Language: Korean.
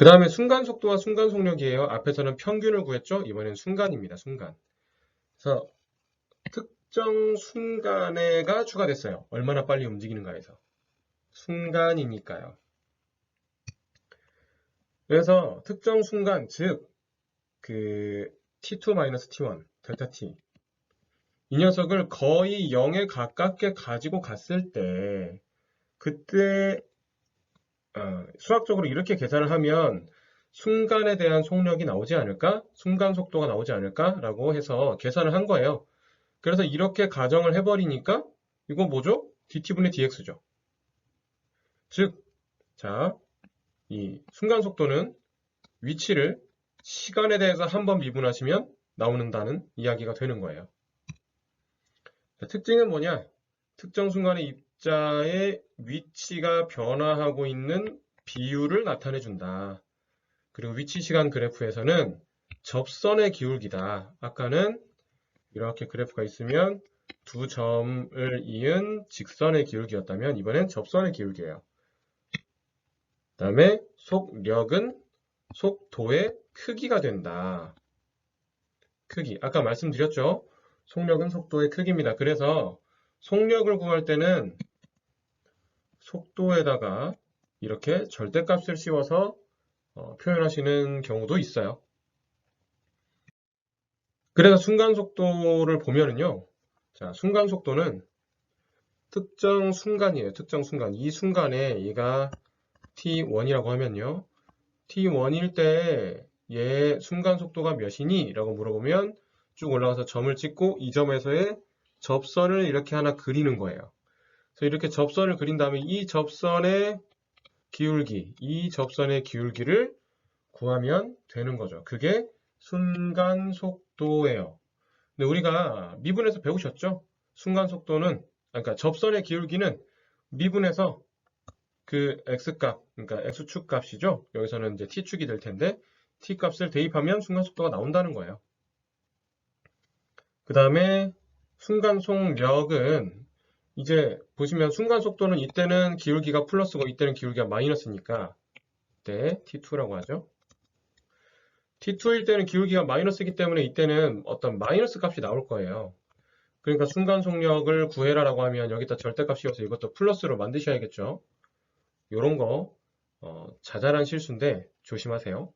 그 다음에 순간 속도와 순간 속력이에요. 앞에서는 평균을 구했죠. 이번엔 순간입니다. 순간. 그래서 특정 순간에가 추가됐어요. 얼마나 빨리 움직이는가에서. 순간이니까요. 그래서 특정 순간, 즉, 그 t2-t1, 델타 t. 이 녀석을 거의 0에 가깝게 가지고 갔을 때, 그때 어, 수학적으로 이렇게 계산을 하면 순간에 대한 속력이 나오지 않을까? 순간 속도가 나오지 않을까?라고 해서 계산을 한 거예요. 그래서 이렇게 가정을 해버리니까 이거 뭐죠? dt분의 dx죠. 즉, 자, 이 순간 속도는 위치를 시간에 대해서 한 번 미분하시면 나오는다는 이야기가 되는 거예요. 자, 특징은 뭐냐? 특정 순간의 입자의 위치가 변화하고 있는 비율을 나타내 준다. 그리고 위치 시간 그래프에서는 접선의 기울기다. 아까는 이렇게 그래프가 있으면 두 점을 이은 직선의 기울기였다면 이번엔 접선의 기울기예요. 그 다음에 속력은 속도의 크기가 된다. 크기. 아까 말씀드렸죠? 속력은 속도의 크기입니다. 그래서 속력을 구할 때는 속도에다가 이렇게 절대값을 씌워서 어, 표현하시는 경우도 있어요. 그래서 순간 속도를 보면은요. 자, 순간 속도는 특정 순간이에요. 특정 순간. 이 순간에 얘가 t1이라고 하면요. t1일 때 얘 순간 속도가 몇이니? 라고 물어보면 쭉 올라가서 점을 찍고 이 점에서의 접선을 이렇게 하나 그리는 거예요. 그래서 이렇게 접선을 그린 다음에 이 접선의 기울기, 이 접선의 기울기를 구하면 되는 거죠. 그게 순간 속도예요. 근데 우리가 미분에서 배우셨죠? 순간 속도는, 그러니까 접선의 기울기는 미분에서 그 x값, 그러니까 x축 값이죠. 여기서는 이제 t축이 될 텐데 t 값을 대입하면 순간 속도가 나온다는 거예요. 그 다음에 순간 속력은 이제 보시면 순간 속도는 이때는 기울기가 플러스고 이때는 기울기가 마이너스니까 이때 t2라고 하죠. t2일 때는 기울기가 마이너스이기 때문에 이때는 어떤 마이너스 값이 나올 거예요. 그러니까 순간 속력을 구해라라고 하면 여기다 절대값 씌워서 이것도 플러스로 만드셔야겠죠. 이런 거 어, 자잘한 실수인데 조심하세요.